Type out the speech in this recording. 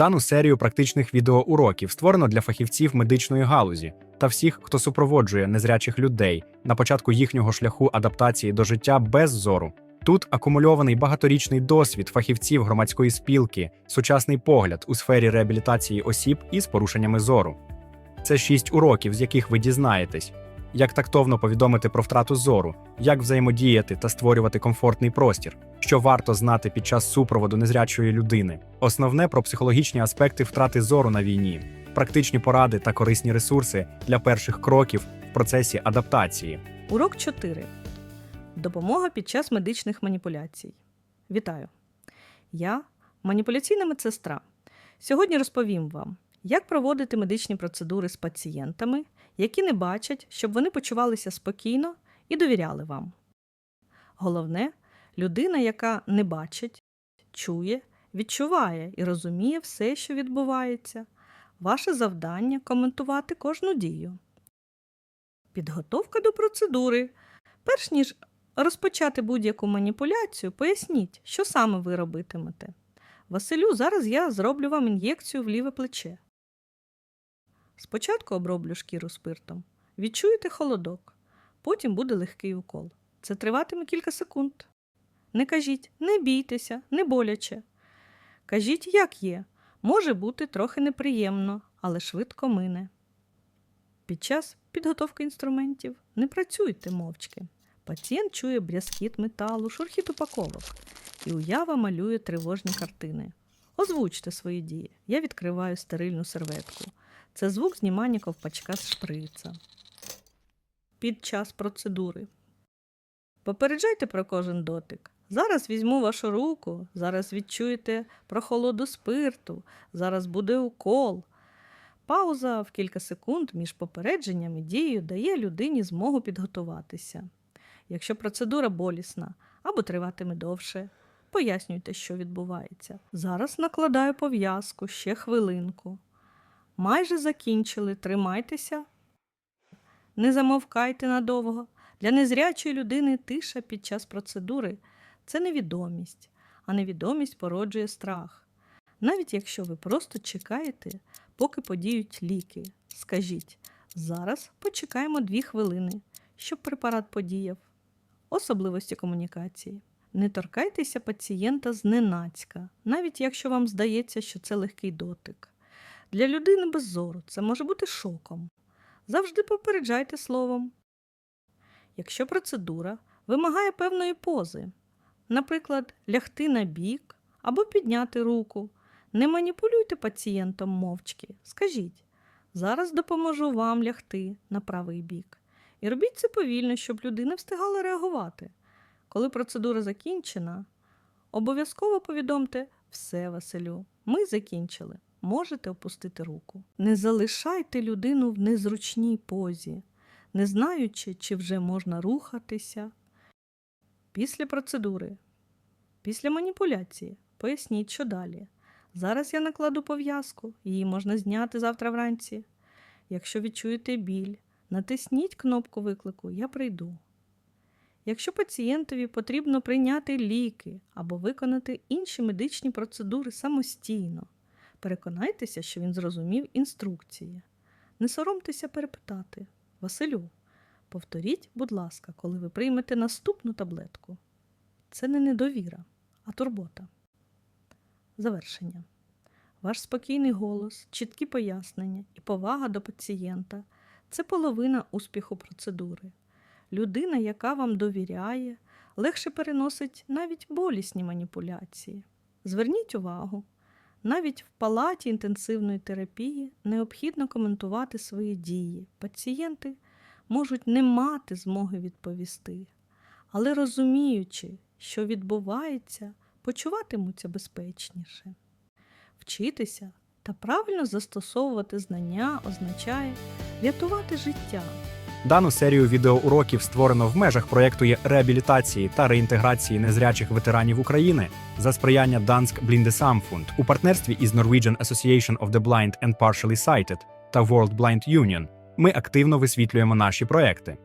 Дану серію практичних відеоуроків створено для фахівців медичної галузі та всіх, хто супроводжує незрячих людей на початку їхнього шляху адаптації до життя без зору. Тут акумульований багаторічний досвід фахівців громадської спілки, сучасний погляд у сфері реабілітації осіб із порушеннями зору. Це шість уроків, з яких ви дізнаєтесь, як тактовно повідомити про втрату зору, як взаємодіяти та створювати комфортний простір, що варто знати під час супроводу незрячої людини, основне про психологічні аспекти втрати зору на війні, практичні поради та корисні ресурси для перших кроків в процесі адаптації. Урок 4. Допомога під час медичних маніпуляцій. Вітаю! Я маніпуляційна медсестра. Сьогодні розповім вам, як проводити медичні процедури з пацієнтами, які не бачать, щоб вони почувалися спокійно і довіряли вам. Головне, людина, яка не бачить, чує, відчуває і розуміє все, що відбувається. Ваше завдання коментувати кожну дію. Підготовка до процедури. Перш ніж розпочати будь-яку маніпуляцію, поясніть, що саме ви робитимете. Василю, зараз я зроблю вам ін'єкцію в ліве плече. Спочатку оброблю шкіру спиртом. Відчуєте холодок, потім буде легкий укол. Це триватиме кілька секунд. Не кажіть, не бійтеся, не боляче. Кажіть, як є. Може бути трохи неприємно, але швидко мине. Під час підготовки інструментів не працюйте мовчки. Пацієнт чує брязкіт металу, шурхіт упаковок, і уява малює тривожні картини. Озвучте свої дії. Я відкриваю стерильну серветку. Це звук знімання ковпачка з шприца. Під час процедури. Попереджайте про кожен дотик. Зараз візьму вашу руку, зараз відчуєте прохолоду спирту, зараз буде укол. Пауза в кілька секунд між попередженням і дією дає людині змогу підготуватися. Якщо процедура болісна або триватиме довше, пояснюйте, що відбувається. Зараз накладаю пов'язку ще хвилинку. Майже закінчили, тримайтеся. Не замовкайте надовго. Для незрячої людини тиша під час процедури це невідомість, а невідомість породжує страх. Навіть якщо ви просто чекаєте, поки подіють ліки, скажіть зараз почекаємо дві хвилини, щоб препарат подіяв. Особливості комунікації. Не торкайтеся пацієнта зненацька, навіть якщо вам здається, що це легкий дотик. Для людини без зору це може бути шоком. Завжди попереджайте словом. Якщо процедура вимагає певної пози, наприклад, лягти на бік або підняти руку, не маніпулюйте пацієнтом мовчки. Скажіть, зараз допоможу вам лягти на правий бік. І робіть це повільно, щоб людина встигала реагувати. Коли процедура закінчена, обов'язково повідомте все, Василю, ми закінчили. Можете опустити руку. Не залишайте людину в незручній позі, не знаючи, чи вже можна рухатися. Після процедури, після маніпуляції, поясніть, що далі. Зараз я накладу пов'язку, її можна зняти завтра вранці. Якщо відчуєте біль, натисніть кнопку виклику Я прийду. Якщо пацієнтові потрібно прийняти ліки або виконати інші медичні процедури самостійно, переконайтеся, що він зрозумів інструкції. Не соромтеся перепитати Василю, повторіть, будь ласка, коли ви приймете наступну таблетку. Це не недовіра, а турбота. Завершення. Ваш спокійний голос, чіткі пояснення і повага до пацієнта це половина успіху процедури. Людина, яка вам довіряє, легше переносить навіть болісні маніпуляції. Зверніть увагу, навіть в палаті інтенсивної терапії необхідно коментувати свої дії. Пацієнти можуть не мати змоги відповісти, але розуміючи, що відбувається, почуватимуться безпечніше. Вчитися та правильно застосовувати знання означає рятувати життя. Дану серію відеоуроків створено в межах проєкту реабілітації та реінтеграції незрячих ветеранів України за сприяння Dansk Blindesamfund у партнерстві із Norwegian Association of the Blind and Partially Sighted та World Blind Union. Ми активно висвітлюємо наші проекти.